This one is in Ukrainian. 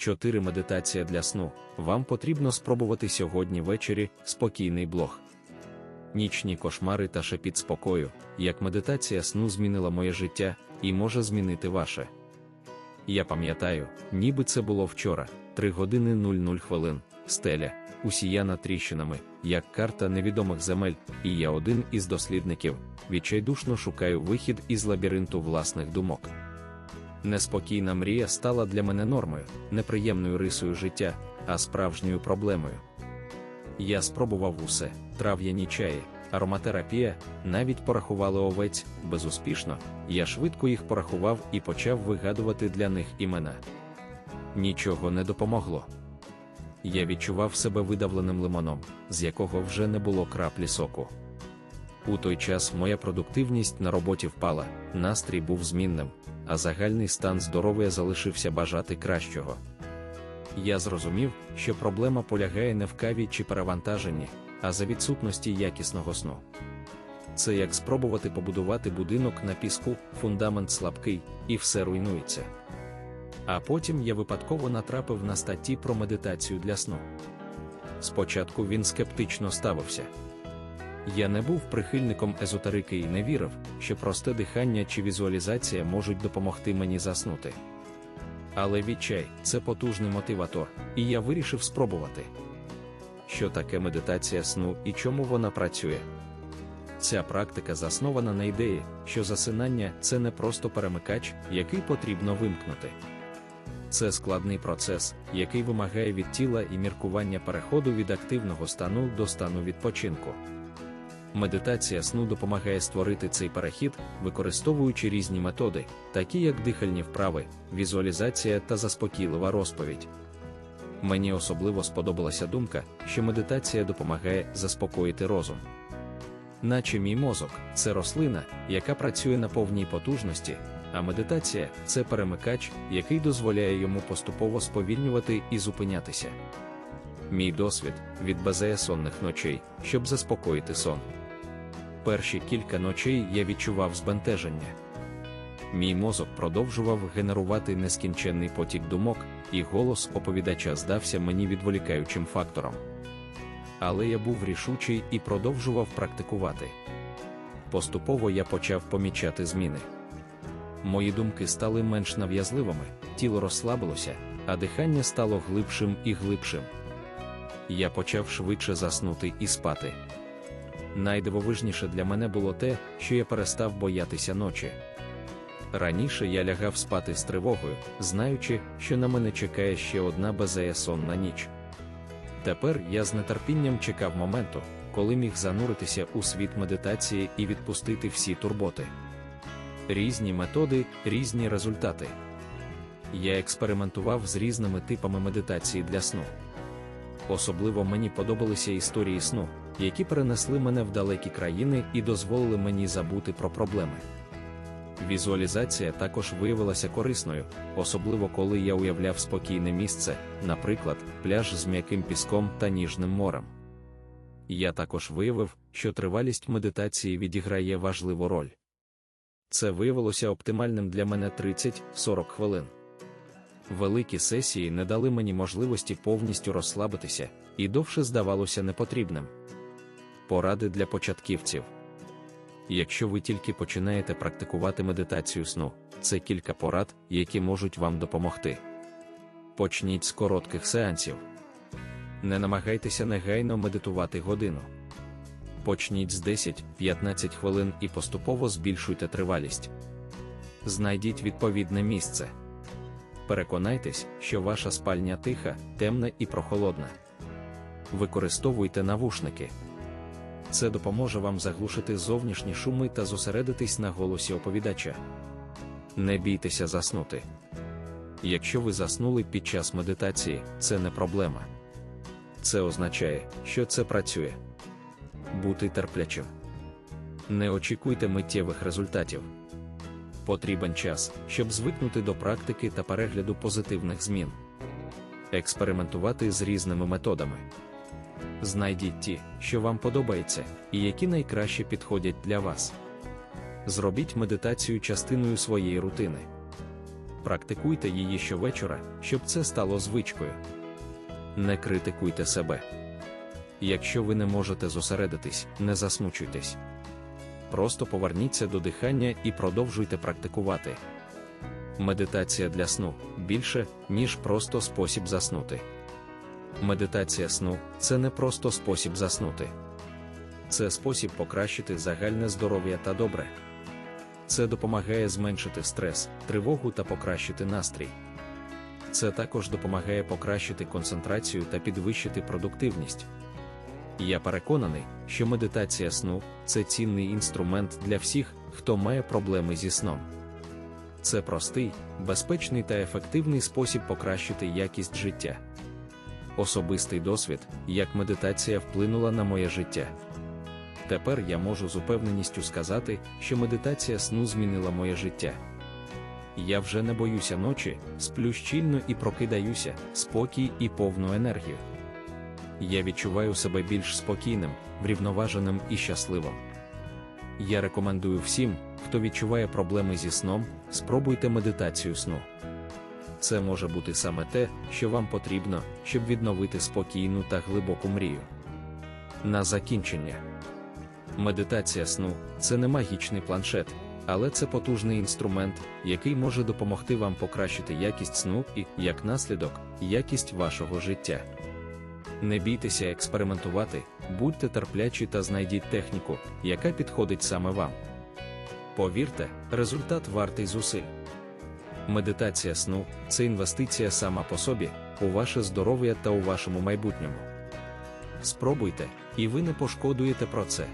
4 медитація для сну. Вам потрібно спробувати сьогодні ввечері спокійний блог. Нічні кошмари та шепіт спокою, як медитація сну змінила моє життя і може змінити ваше. Я пам'ятаю, ніби це було вчора, 3 години 00 хвилин, стеля, усіяна тріщинами, як карта невідомих земель, і я один із дослідників, відчайдушно шукаю вихід із лабіринту власних думок. Неспокійна мрія стала для мене нормою, неприємною рисою життя, а справжньою проблемою. Я спробував усе: трав'яні чаї, ароматерапія, навіть порахували овець безуспішно. Я швидко їх порахував і почав вигадувати для них імена. Нічого не допомогло. Я відчував себе видавленим лимоном, з якого вже не було краплі соку. У той час моя продуктивність на роботі впала, настрій був змінним, а загальний стан здоров'я залишився бажати кращого. Я зрозумів, що проблема полягає не в каві чи перевантаженні, а за відсутності якісного сну. Це як спробувати побудувати будинок на піску, фундамент слабкий, і все руйнується. А потім я випадково натрапив на статті про медитацію для сну. Спочатку він скептично ставився. Я не був прихильником езотерики і не вірив, що просте дихання чи візуалізація можуть допомогти мені заснути. Але відчай це потужний мотиватор, і я вирішив спробувати. Що таке медитація сну і чому вона працює? Ця практика заснована на ідеї, що засинання це не просто перемикач, який потрібно вимкнути. Це складний процес, який вимагає від тіла і міркування переходу від активного стану до стану відпочинку. Медитація сну допомагає створити цей перехід, використовуючи різні методи, такі як дихальні вправи, візуалізація та заспокійлива розповідь. Мені особливо сподобалася думка, що медитація допомагає заспокоїти розум. Наче мій мозок це рослина, яка працює на повній потужності, а медитація це перемикач, який дозволяє йому поступово сповільнювати і зупинятися. Мій досвід від базея сонних ночей, щоб заспокоїти сон. Перші кілька ночей я відчував збентеження. Мій мозок продовжував генерувати нескінченний потік думок, і голос оповідача здався мені відволікаючим фактором. Але я був рішучий і продовжував практикувати. Поступово я почав помічати зміни. Мої думки стали менш нав'язливими, тіло розслабилося, а дихання стало глибшим і глибшим. Я почав швидше заснути і спати. Найдивовижніше для мене було те, що я перестав боятися ночі. Раніше я лягав спати з тривогою, знаючи, що на мене чекає ще одна безея сонна ніч. Тепер я з нетерпінням чекав моменту, коли міг зануритися у світ медитації і відпустити всі турботи. Різні методи, різні результати. Я експериментував з різними типами медитації для сну. Особливо мені подобалися історії сну, які перенесли мене в далекі країни і дозволили мені забути про проблеми. Візуалізація також виявилася корисною, особливо коли я уявляв спокійне місце, наприклад, пляж з м'яким піском та ніжним морем. Я також виявив, що тривалість медитації відіграє важливу роль. Це виявилося оптимальним для мене 30-40 хвилин. Великі сесії не дали мені можливості повністю розслабитися, і довше здавалося непотрібним. Поради для початківців. Якщо ви тільки починаєте практикувати медитацію сну, це кілька порад, які можуть вам допомогти. Почніть з коротких сеансів. Не намагайтеся негайно медитувати годину. Почніть з 10-15 хвилин і поступово збільшуйте тривалість. Знайдіть відповідне місце. Переконайтесь, що ваша спальня тиха, темна і прохолодна. Використовуйте навушники. Це допоможе вам заглушити зовнішні шуми та зосередитись на голосі оповідача. Не бійтеся заснути. Якщо ви заснули під час медитації, це не проблема. Це означає, що це працює. Бути терплячим. Не очікуйте миттєвих результатів. Потрібен час, щоб звикнути до практики та перегляду позитивних змін. Експериментувати з різними методами. Знайдіть ті, що вам подобається, і які найкраще підходять для вас. Зробіть медитацію частиною своєї рутини. Практикуйте її щовечора, щоб це стало звичкою. Не критикуйте себе. Якщо ви не можете зосередитись, не засмучуйтесь. Просто поверніться до дихання і продовжуйте практикувати. Медитація для сну більше, ніж просто спосіб заснути. Медитація сну це не просто спосіб заснути. Це спосіб покращити загальне здоров'я та добре. Це допомагає зменшити стрес, тривогу та покращити настрій. Це також допомагає покращити концентрацію та підвищити продуктивність. Я переконаний, що медитація сну це цінний інструмент для всіх, хто має проблеми зі сном. Це простий, безпечний та ефективний спосіб покращити якість життя. Особистий досвід, як медитація вплинула на моє життя. Тепер я можу з упевненістю сказати, що медитація сну змінила моє життя. Я вже не боюся ночі, сплю щільно і прокидаюся, спокій і повну енергію. Я відчуваю себе більш спокійним, врівноваженим і щасливим. Я рекомендую всім, хто відчуває проблеми зі сном, спробуйте медитацію сну. Це може бути саме те, що вам потрібно, щоб відновити спокійну та глибоку мрію. На закінчення. Медитація сну це не магічний планшет, але це потужний інструмент, який може допомогти вам покращити якість сну і, як наслідок, якість вашого життя. Не бійтеся експериментувати, будьте терплячі та знайдіть техніку, яка підходить саме вам. Повірте, результат вартий зусиль. Медитація сну це інвестиція сама по собі, у ваше здоров'я та у вашому майбутньому. Спробуйте, і ви не пошкодуєте про це.